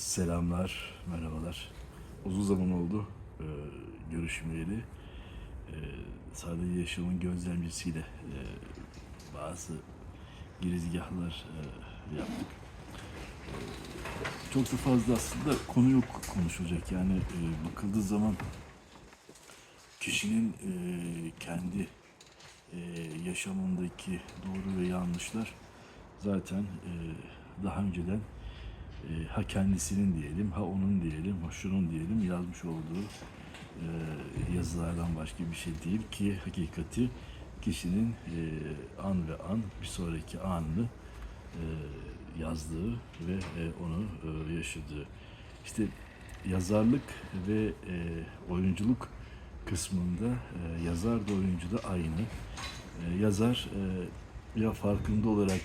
Selamlar, merhabalar. Uzun zaman oldu e, görüşmeyeli. E, sadece yaşamın gözlemcisiyle e, bazı girizgahlar e, yaptık. E, çok da fazla aslında konu yok konuşulacak. Yani e, bakıldığı zaman kişinin e, kendi e, yaşamındaki doğru ve yanlışlar zaten e, daha önceden e, ha kendisinin diyelim, ha onun diyelim, ha şunun diyelim yazmış olduğu e, yazılardan başka bir şey değil ki hakikati kişinin e, an ve an bir sonraki anını e, yazdığı ve e, onu e, yaşadığı. İşte yazarlık ve e, oyunculuk kısmında e, yazar da oyuncu da aynı. E, yazar e, ya farkında olarak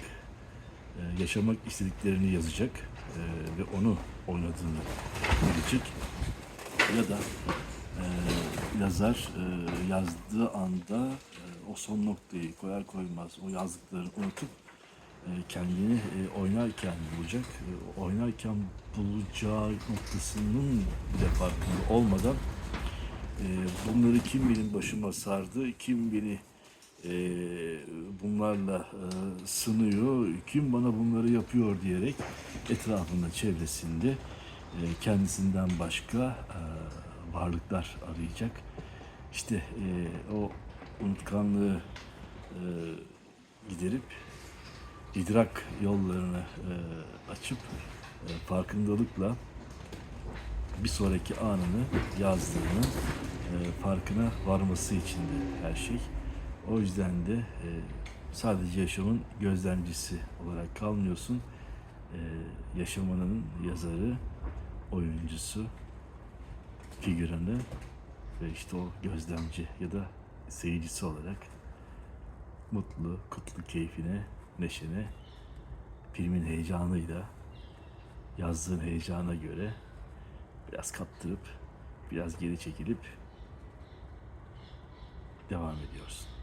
e, yaşamak istediklerini yazacak e, ve onu oynadığını bilecek ya da e, yazar e, yazdığı anda o son noktayı koyar koymaz o yazdıklarını unutup kendini oynarken bulacak. Oynarken bulacağı noktasının bile farkında olmadan bunları kim benim başıma sardı, kim beni e, bunlarla e, sınıyor, kim bana bunları yapıyor diyerek etrafında, çevresinde e, kendisinden başka e, varlıklar arayacak. İşte e, o unutkanlığı e, giderip idrak yollarını e, açıp e, farkındalıkla bir sonraki anını yazdığını e, farkına varması için de her şey. O yüzden de e, sadece yaşamın gözlemcisi olarak kalmıyorsun. E, yaşamanın yazarı, oyuncusu, figüranı ve işte o gözlemci ya da seyircisi olarak mutlu, kutlu keyfine, neşene, filmin heyecanıyla, yazdığın heyecana göre biraz kaptırıp, biraz geri çekilip devam ediyorsun.